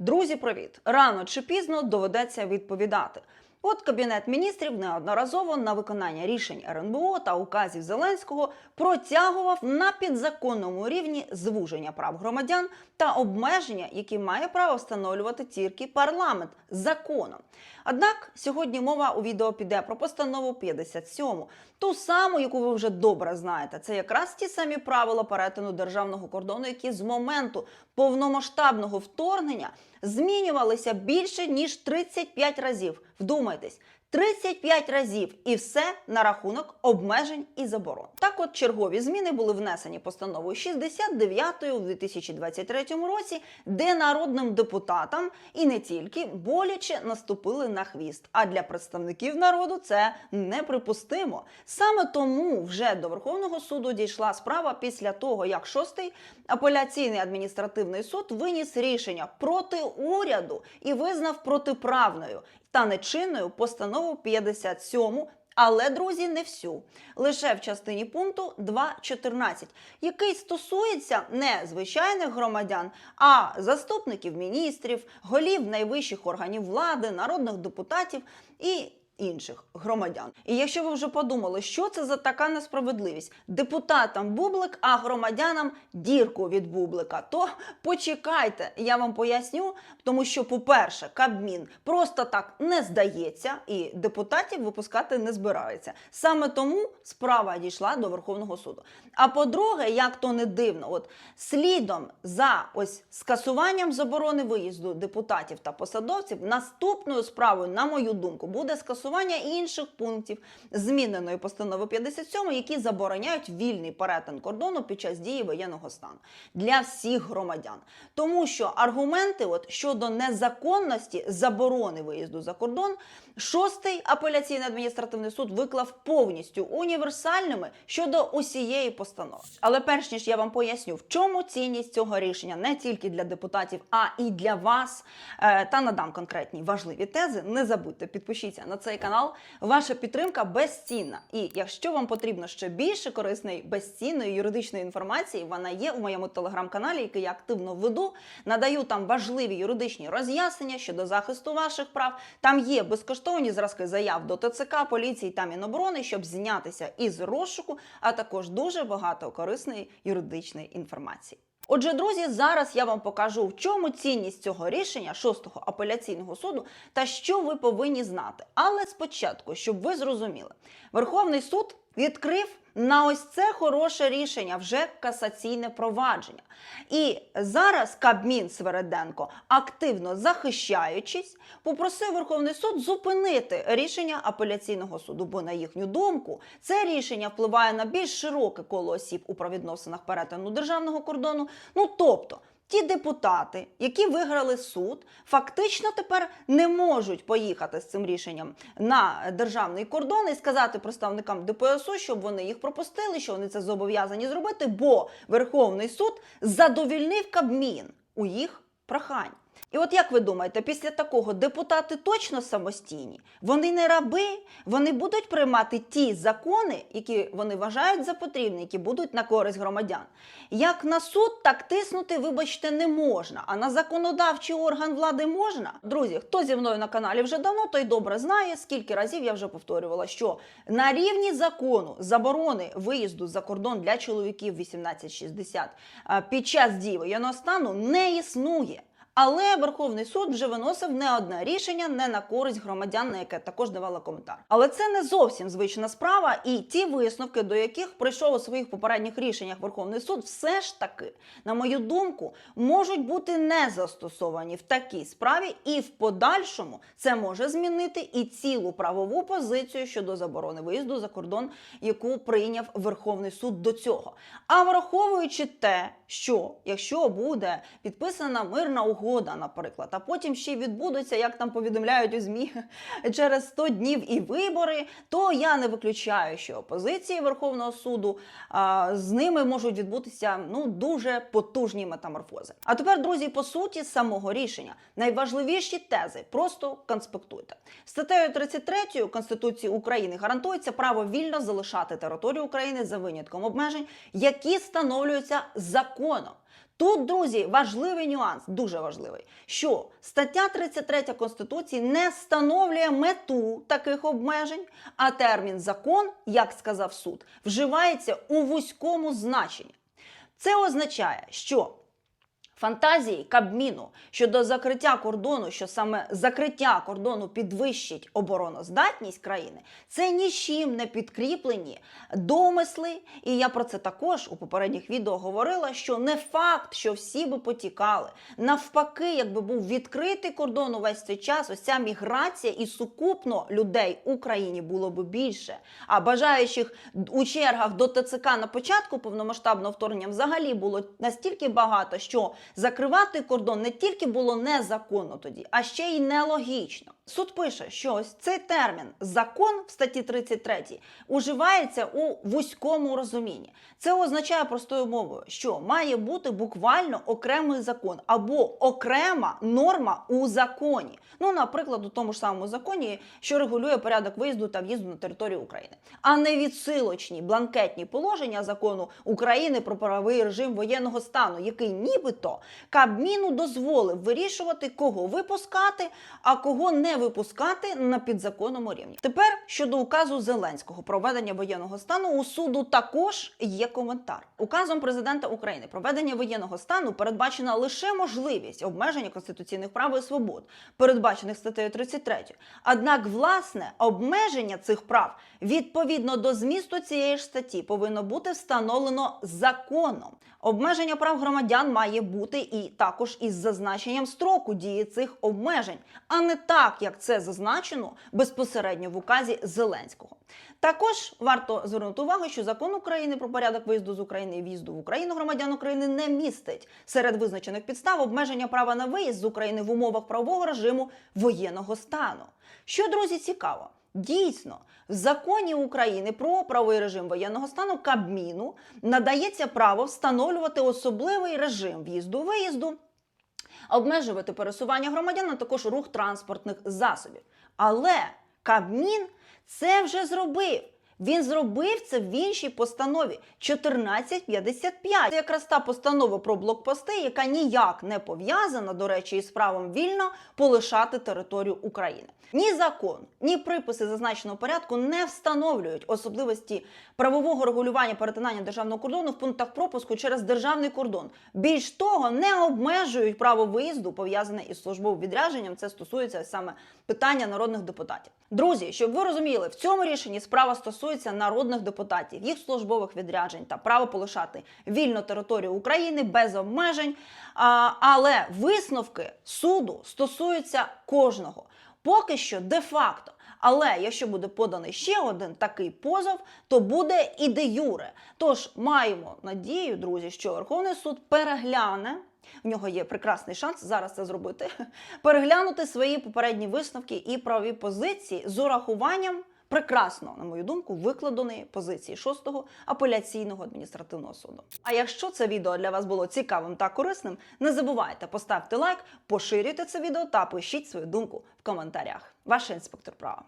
Друзі, привіт! Рано чи пізно доведеться відповідати. От Кабінет міністрів неодноразово на виконання рішень РНБО та указів Зеленського протягував на підзаконному рівні звуження прав громадян та обмеження, які має право встановлювати тільки парламент законом. Однак сьогодні мова у відео піде про постанову 57, ту саму, яку ви вже добре знаєте. Це якраз ті самі правила перетину державного кордону, які з моменту повномасштабного вторгнення змінювалися більше ніж 35 разів. Вдумайтесь. 35 разів і все на рахунок обмежень і заборон. Так от чергові зміни були внесені постановою 69 у 2023 році, де народним депутатам і не тільки боляче наступили на хвіст. А для представників народу це неприпустимо. Саме тому вже до Верховного суду дійшла справа після того, як шостий апеляційний адміністративний суд виніс рішення проти уряду і визнав протиправною та нечинною постанову 57, але, друзі, не всю. Лише в частині пункту 2.14, який стосується не звичайних громадян, а заступників міністрів, голів найвищих органів влади, народних депутатів і інших громадян. І якщо ви вже подумали, що це за така несправедливість, депутатам бублик, а громадянам дірку від бублика, то почекайте, я вам поясню, тому що, по-перше, Кабмін просто так не здається, і депутатів випускати не збирається. Саме тому справа дійшла до Верховного суду. А по-друге, як то не дивно, от слідом за ось скасуванням заборони виїзду депутатів та посадовців, наступною справою, на мою думку, буде скасування інших пунктів зміненої постанови 57, які забороняють вільний перетин кордону під час дії воєнного стану для всіх громадян. Тому що аргументи от щодо незаконності заборони виїзду за кордон, шостий апеляційний адміністративний суд виклав повністю універсальними щодо усієї постанови. Але перш ніж я вам поясню, в чому цінність цього рішення не тільки для депутатів, а і для вас, е, та надам конкретні важливі тези. Не забудьте підпишіться на цей канал. Ваша підтримка безцінна. І якщо вам потрібно ще більше корисної безцінної юридичної інформації, вона є у моєму телеграм-каналі, який я активно веду. Надаю там важливі юридичні роз'яснення щодо захисту ваших прав. Там є безкоштовні зразки заяв до ТЦК, поліції та Міноборони, щоб знятися із розшуку, а також дуже багато корисної юридичної інформації. Отже, друзі, зараз я вам покажу, в чому цінність цього рішення шостого апеляційного суду та що ви повинні знати. Але спочатку, щоб ви зрозуміли, Верховний суд відкрив на ось це хороше рішення, вже касаційне провадження. І зараз Кабмін Свереденко, активно захищаючись, попросив Верховний суд зупинити рішення апеляційного суду. Бо, на їхню думку, це рішення впливає на більш широке коло осіб у правідносинах перетину державного кордону. Ну тобто. Ті депутати, які виграли суд, фактично тепер не можуть поїхати з цим рішенням на державний кордон і сказати представникам ДПСУ, щоб вони їх пропустили, що вони це зобов'язані зробити, бо Верховний суд задовільнив Кабмін у їх прохань. І от як ви думаєте, після такого депутати точно самостійні? Вони не раби, вони будуть приймати ті закони, які вони вважають за потрібні, які будуть на користь громадян. Як на суд, так тиснути, вибачте, не можна. А на законодавчий орган влади можна. Друзі, хто зі мною на каналі вже давно, той добре знає, скільки разів я вже повторювала, що на рівні закону заборони виїзду за кордон для чоловіків 1860 а, під час дії воєнного стану не існує. Але Верховний суд вже виносив не одне рішення не на користь громадян, на яке також давала коментар. Але це не зовсім звична справа, і ті висновки, до яких прийшов у своїх попередніх рішеннях Верховний суд, все ж таки, на мою думку, можуть бути не застосовані в такій справі, і в подальшому це може змінити і цілу правову позицію щодо заборони виїзду за кордон, яку прийняв Верховний суд до цього. А враховуючи те, що якщо буде підписана мирна угода, наприклад, а потім ще й відбудуться, як там повідомляють у змі через 100 днів і вибори, то я не виключаю, що опозиції Верховного суду а, з ними можуть відбутися ну дуже потужні метаморфози. А тепер, друзі, по суті самого рішення найважливіші тези просто конспектуйте. Статтею 33 Конституції України гарантується право вільно залишати територію України за винятком обмежень, які встановлюються законом. Тут, друзі, важливий нюанс, дуже важливий, що стаття 33 Конституції не встановлює мету таких обмежень, а термін закон, як сказав суд, вживається у вузькому значенні. Це означає, що Фантазії Кабміну щодо закриття кордону, що саме закриття кордону підвищить обороноздатність країни, це нічим не підкріплені домисли. І я про це також у попередніх відео говорила: що не факт, що всі би потікали. Навпаки, якби був відкритий кордон увесь цей час, ось ця міграція і сукупно людей в Україні було би більше. А бажаючих у чергах до ТЦК на початку повномасштабного вторгнення взагалі було настільки багато, що закривати кордон не тільки було незаконно тоді, а ще й нелогічно. Суд пише, що ось цей термін закон в статті 33 уживається у вузькому розумінні. Це означає простою мовою, що має бути буквально окремий закон або окрема норма у законі. Ну, наприклад, у тому ж самому законі, що регулює порядок виїзду та в'їзду на територію України, а не відсилочні бланкетні положення закону України про правовий режим воєнного стану, який нібито Кабміну дозволив вирішувати, кого випускати, а кого не випускати на підзаконному рівні. Тепер щодо указу Зеленського про введення воєнного стану у суду також є коментар. Указом президента України про введення воєнного стану передбачена лише можливість обмеження конституційних прав і свобод, передбачених статтею 33. Однак, власне, обмеження цих прав відповідно до змісту цієї ж статті повинно бути встановлено законом. Обмеження прав громадян має бути і також із зазначенням строку дії цих обмежень, а не так, як це зазначено безпосередньо в указі Зеленського. Також варто звернути увагу, що закон України про порядок виїзду з України і в'їзду в Україну громадян України не містить серед визначених підстав обмеження права на виїзд з України в умовах правового режиму воєнного стану. Що, друзі, цікаво. Дійсно, в законі України про правовий режим воєнного стану Кабміну надається право встановлювати особливий режим в'їзду-виїзду, обмежувати пересування громадян, а також рух транспортних засобів. Але Кабмін це вже зробив. Він зробив це в іншій постанові 1455. Це якраз та постанова про блокпости, яка ніяк не пов'язана, до речі, із правом вільно полишати територію України. Ні закон, ні приписи зазначеного порядку не встановлюють особливості правового регулювання перетинання державного кордону в пунктах пропуску через державний кордон. Більш того, не обмежують право виїзду, пов'язане із службовим відрядженням. Це стосується саме питання народних депутатів. Друзі, щоб ви розуміли, в цьому рішенні справа стосується народних депутатів, їх службових відряджень та право полишати вільну територію України без обмежень. Але висновки суду стосуються кожного. Поки що де-факто. Але якщо буде поданий ще один такий позов, то буде і де юре. Тож маємо надію, друзі, що Верховний суд перегляне. В нього є прекрасний шанс зараз це зробити. Переглянути свої попередні висновки і правові позиції з урахуванням прекрасно, на мою думку, викладеної позиції 6-го апеляційного адміністративного суду. А якщо це відео для вас було цікавим та корисним, не забувайте поставити лайк, поширюйте це відео та пишіть свою думку в коментарях. Ваш інспектор права.